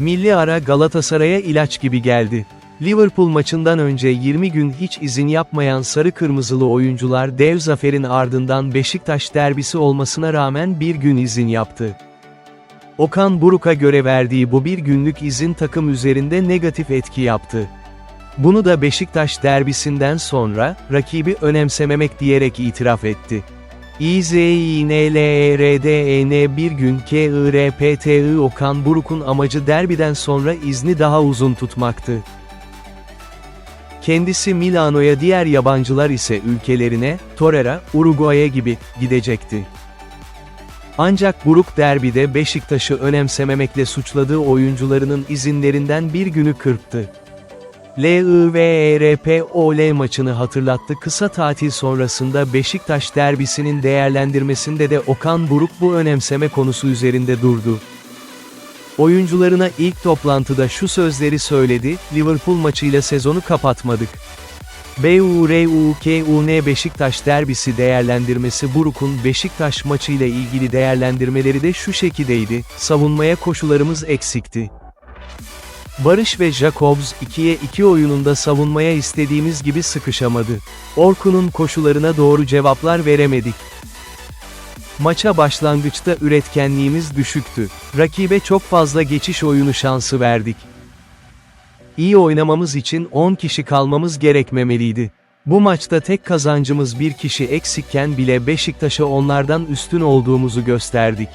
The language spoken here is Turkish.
Milli ara Galatasaray'a ilaç gibi geldi. Liverpool maçından önce 20 gün hiç izin yapmayan sarı kırmızılı oyuncular dev zaferin ardından Beşiktaş derbisi olmasına rağmen bir gün izin yaptı. Okan Buruk'a göre verdiği bu bir günlük izin takım üzerinde negatif etki yaptı. Bunu da Beşiktaş derbisinden sonra, rakibi önemsememek diyerek itiraf etti. İZİNLERDEN E bir gün KIRPTI Okan Buruk'un amacı derbiden sonra izni daha uzun tutmaktı. Kendisi Milano'ya diğer yabancılar ise ülkelerine, Torreira, Uruguay'a gibi, gidecekti. Ancak Buruk derbide Beşiktaş'ı önemsememekle suçladığı oyuncularının izinlerinden bir günü kırptı. LIVRPOL maçını hatırlattı kısa tatil sonrasında Beşiktaş derbisinin değerlendirmesinde de Okan Buruk bu önemseme konusu üzerinde durdu. Oyuncularına ilk toplantıda şu sözleri söyledi, Liverpool maçıyla sezonu kapatmadık. BURUKUN Beşiktaş derbisi değerlendirmesi Buruk'un Beşiktaş maçıyla ilgili değerlendirmeleri de şu şekildeydi, savunmaya koşularımız eksikti. Barış ve Jacobs 2'ye 2 oyununda savunmaya istediğimiz gibi sıkışamadı. Orkun'un koşularına doğru cevaplar veremedik. Maça başlangıçta üretkenliğimiz düşüktü. Rakibe çok fazla geçiş oyunu şansı verdik. İyi oynamamız için 10 kişi kalmamız gerekmemeliydi. Bu maçta tek kazancımız bir kişi eksikken bile Beşiktaş'a onlardan üstün olduğumuzu gösterdik.